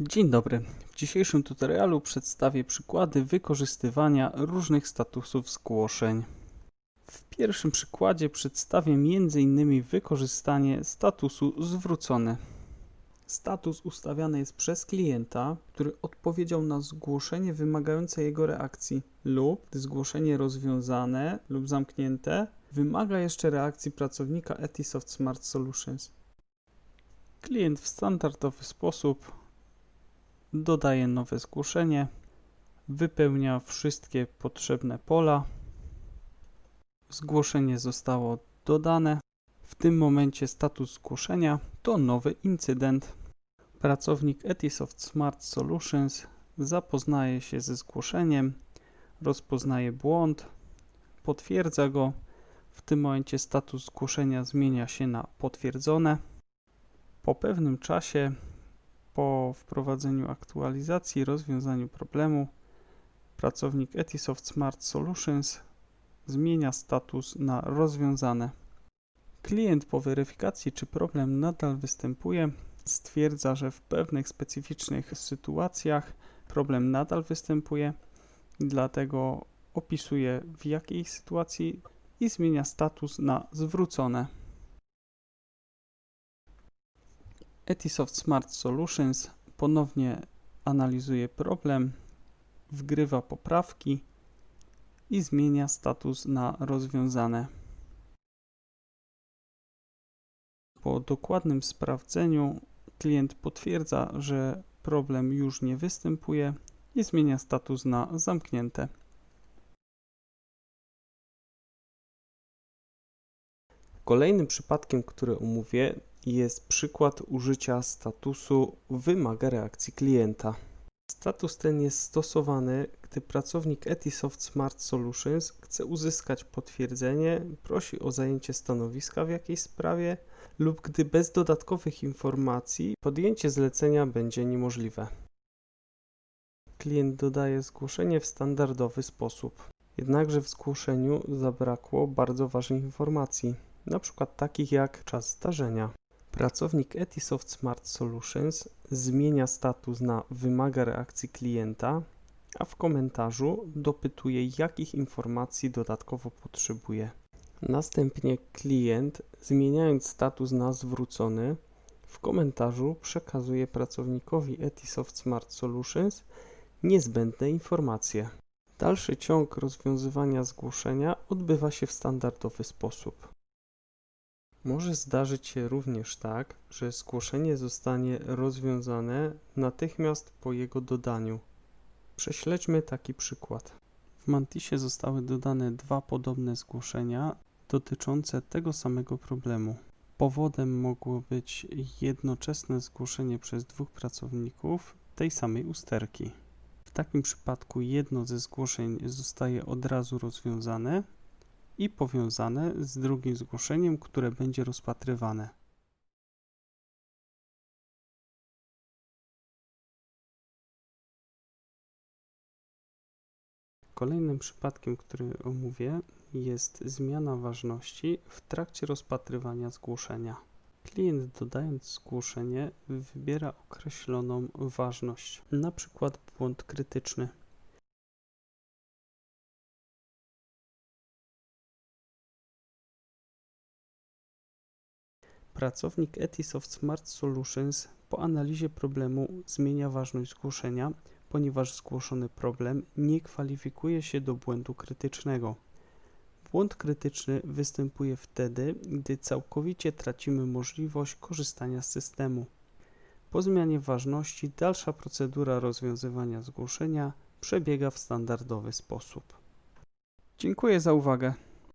Dzień dobry. W dzisiejszym tutorialu przedstawię przykłady wykorzystywania różnych statusów zgłoszeń. W pierwszym przykładzie przedstawię m.in. wykorzystanie statusu zwrócony. Status ustawiany jest przez klienta, który odpowiedział na zgłoszenie wymagające jego reakcji lub gdy zgłoszenie rozwiązane lub zamknięte wymaga jeszcze reakcji pracownika Etisoft Smart Solutions. Klient w standardowy sposób dodaje nowe zgłoszenie, wypełnia wszystkie potrzebne pola. Zgłoszenie zostało dodane. W tym momencie status zgłoszenia to nowy incydent. Pracownik Etisoft Smart Solutions zapoznaje się ze zgłoszeniem, rozpoznaje błąd, potwierdza go. W tym momencie status zgłoszenia zmienia się na potwierdzone. Po pewnym czasie po wprowadzeniu aktualizacji i rozwiązaniu problemu, pracownik Etisoft Smart Solutions zmienia status na rozwiązane. Klient po weryfikacji, czy problem nadal występuje, stwierdza, że w pewnych specyficznych sytuacjach problem nadal występuje, dlatego opisuje w jakiej sytuacji i zmienia status na zwrócone. Etisoft Smart Solutions ponownie analizuje problem, wgrywa poprawki i zmienia status na rozwiązane. Po dokładnym sprawdzeniu klient potwierdza, że problem już nie występuje i zmienia status na zamknięte. Kolejnym przypadkiem, który omówię, jest przykład użycia statusu wymaga reakcji klienta. Status ten jest stosowany, gdy pracownik Etisoft Smart Solutions chce uzyskać potwierdzenie, prosi o zajęcie stanowiska w jakiejś sprawie lub gdy bez dodatkowych informacji podjęcie zlecenia będzie niemożliwe. Klient dodaje zgłoszenie w standardowy sposób. Jednakże w zgłoszeniu zabrakło bardzo ważnych informacji, np. takich jak czas zdarzenia. Pracownik Etisoft Smart Solutions zmienia status na wymaga reakcji klienta, a w komentarzu dopytuje, jakich informacji dodatkowo potrzebuje. Następnie klient, zmieniając status na zwrócony, w komentarzu przekazuje pracownikowi Etisoft Smart Solutions niezbędne informacje. Dalszy ciąg rozwiązywania zgłoszenia odbywa się w standardowy sposób. Może zdarzyć się również tak, że zgłoszenie zostanie rozwiązane natychmiast po jego dodaniu. Prześledźmy taki przykład. W Mantisie zostały dodane dwa podobne zgłoszenia dotyczące tego samego problemu. Powodem mogło być jednoczesne zgłoszenie przez dwóch pracowników tej samej usterki. W takim przypadku jedno ze zgłoszeń zostaje od razu rozwiązane, i powiązane z drugim zgłoszeniem, które będzie rozpatrywane. Kolejnym przypadkiem, który omówię, jest zmiana ważności w trakcie rozpatrywania zgłoszenia. Klient dodając zgłoszenie wybiera określoną ważność, przykład błąd krytyczny. Pracownik Etisoft Smart Solutions po analizie problemu zmienia ważność zgłoszenia, ponieważ zgłoszony problem nie kwalifikuje się do błędu krytycznego. Błąd krytyczny występuje wtedy, gdy całkowicie tracimy możliwość korzystania z systemu. Po zmianie ważności dalsza procedura rozwiązywania zgłoszenia przebiega w standardowy sposób. Dziękuję za uwagę.